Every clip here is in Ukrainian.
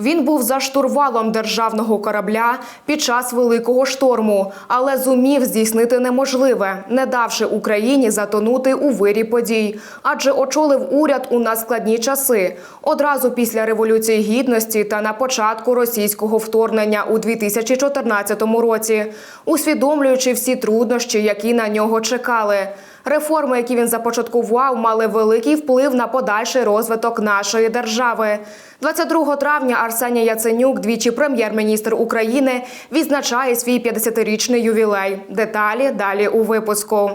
Він був за штурвалом державного корабля під час великого шторму, але зумів здійснити неможливе, не давши Україні затонути у вирі подій, адже очолив уряд у надскладні часи одразу після революції гідності та на початку російського вторгнення у 2014 році, усвідомлюючи всі труднощі, які на нього чекали. Реформи, які він започаткував, мали великий вплив на подальший розвиток нашої держави. 22 травня Арсеній Яценюк, двічі прем'єр-міністр України, відзначає свій 50-річний ювілей. Деталі далі у випуску.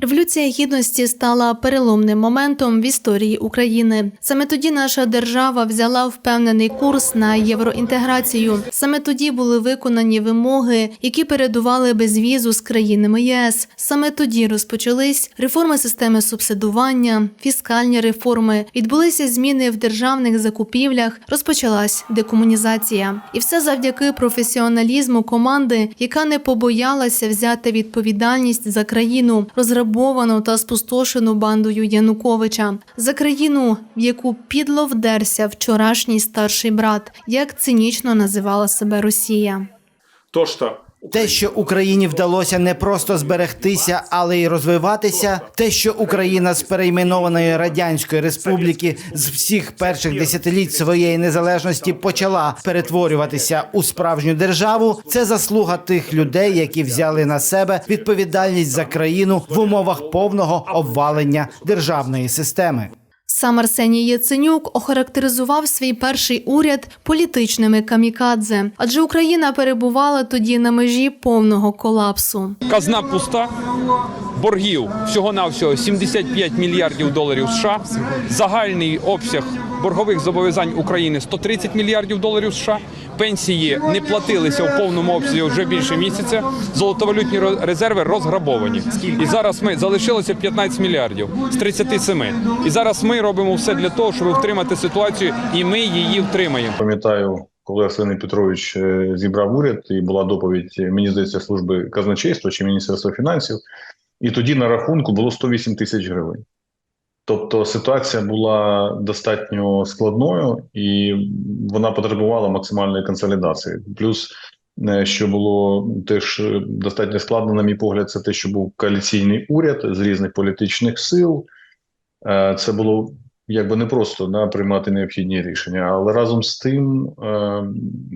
Революція гідності стала переломним моментом в історії України. Саме тоді наша держава взяла впевнений курс на євроінтеграцію. Саме тоді були виконані вимоги, які передували безвізу з країнами ЄС. Саме тоді розпочались реформи системи субсидування, фіскальні реформи, відбулися зміни в державних закупівлях, розпочалась декомунізація. І все завдяки професіоналізму команди, яка не побоялася взяти відповідальність за країну, розграбовану та спустошену бандою Януковича, за країну, в яку підло вдерся вчорашній старший брат, як цинічно називала себе Росія. То, что Те, що Україні вдалося не просто зберегтися, але й розвиватися, те, що Україна з перейменованої радянської республіки з всіх перших десятиліть своєї незалежності почала перетворюватися у справжню державу, це заслуга тих людей, які взяли на себе відповідальність за країну в умовах повного обвалення державної системи. Сам Арсеній Яценюк охарактеризував свій перший уряд політичними камікадзе, адже Україна перебувала тоді на межі повного колапсу. казна пуста, боргів всього-навсього 75 мільярдів доларів США, загальний обсяг боргових зобов'язань України 130 мільярдів доларів США, пенсії не платилися в повному обсязі вже більше місяця, золотовалютні резерви розграбовані. І зараз ми залишилося 15 мільярдів з 37. І зараз ми робимо все для того, щоб втримати ситуацію, і ми її втримаємо. Пам'ятаю, коли Арсеній Петрович е, зібрав уряд, і була доповідь, е, мені здається, служби казначейства чи Міністерства фінансів, і тоді на рахунку було 108 тисяч гривень. Тобто ситуація була достатньо складною і вона потребувала максимальної консолідації. Плюс, е, що було теж е, достатньо складно, на мій погляд, це те, що був коаліційний уряд з різних політичних сил. Е, Це було якби не просто да, приймати необхідні рішення, але разом з тим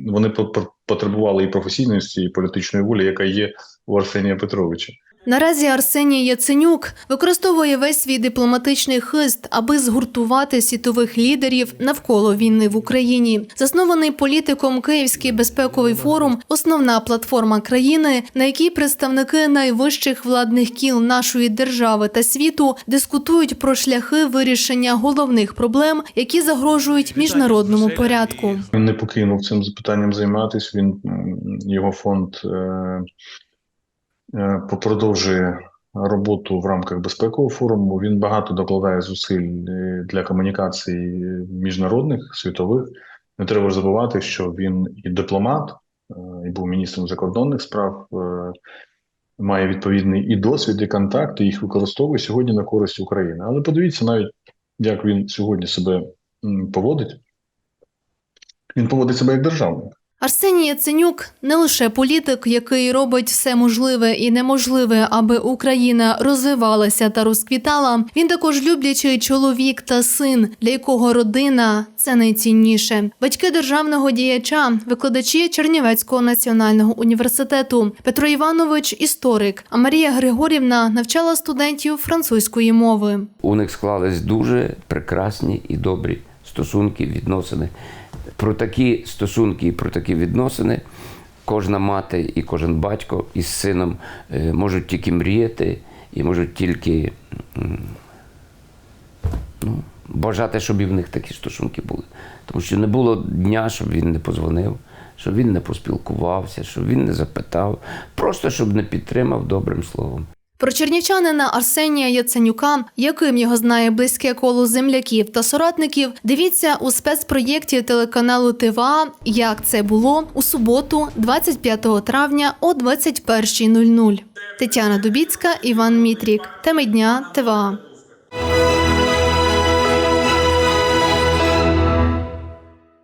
вони по- по- потребували і професійності, і політичної волі, яка є у Арсенія Петровича. Наразі Арсеній Яценюк використовує весь свій дипломатичний хист, аби згуртувати світових лідерів навколо війни в Україні. Заснований політиком Київський безпековий форум основна платформа країни, на якій представники найвищих владних кіл нашої держави та світу дискутують про шляхи вирішення головних проблем, які загрожують міжнародному порядку. Він не покинув цим питанням займатися. Він його фонд е, продовжує роботу в рамках безпекового форуму. Він багато докладає зусиль е, для комунікацій міжнародних світових. Не треба ж забувати, що він і дипломат, е, і був міністром закордонних справ. е, Має відповідний і досвід, і контакти, їх використовує сьогодні на користь України. Але подивіться навіть, як він сьогодні себе поводить. Він поводить себе як державник. Арсеній Яценюк не лише політик, який робить все можливе і неможливе, аби Україна розвивалася та розквітала. Він також люблячий чоловік та син, для якого родина це найцінніше. Батьки державного діяча, викладачі Чернівецького національного університету. Петро Іванович історик, а Марія Григорівна навчала студентів французької мови. У них склались дуже прекрасні і добрі стосунки, відносини. Про такі стосунки і про такі відносини кожна мати і кожен батько із сином е, можуть тільки мріяти і можуть тільки ну, бажати, щоб і в них такі стосунки були. Тому що не було дня, щоб він не позвонив, щоб він не поспілкувався, щоб він не запитав, просто щоб не підтримав добрим словом. Про чернівчанина Арсенія Яценюка, яким його знає близьке коло земляків та соратників, дивіться у спецпроєкті телеканалу ТВА Як це було у суботу, 25 травня о 21.00. Тетяна Дубіцька, Іван Мітрік. Теми дня ТВА.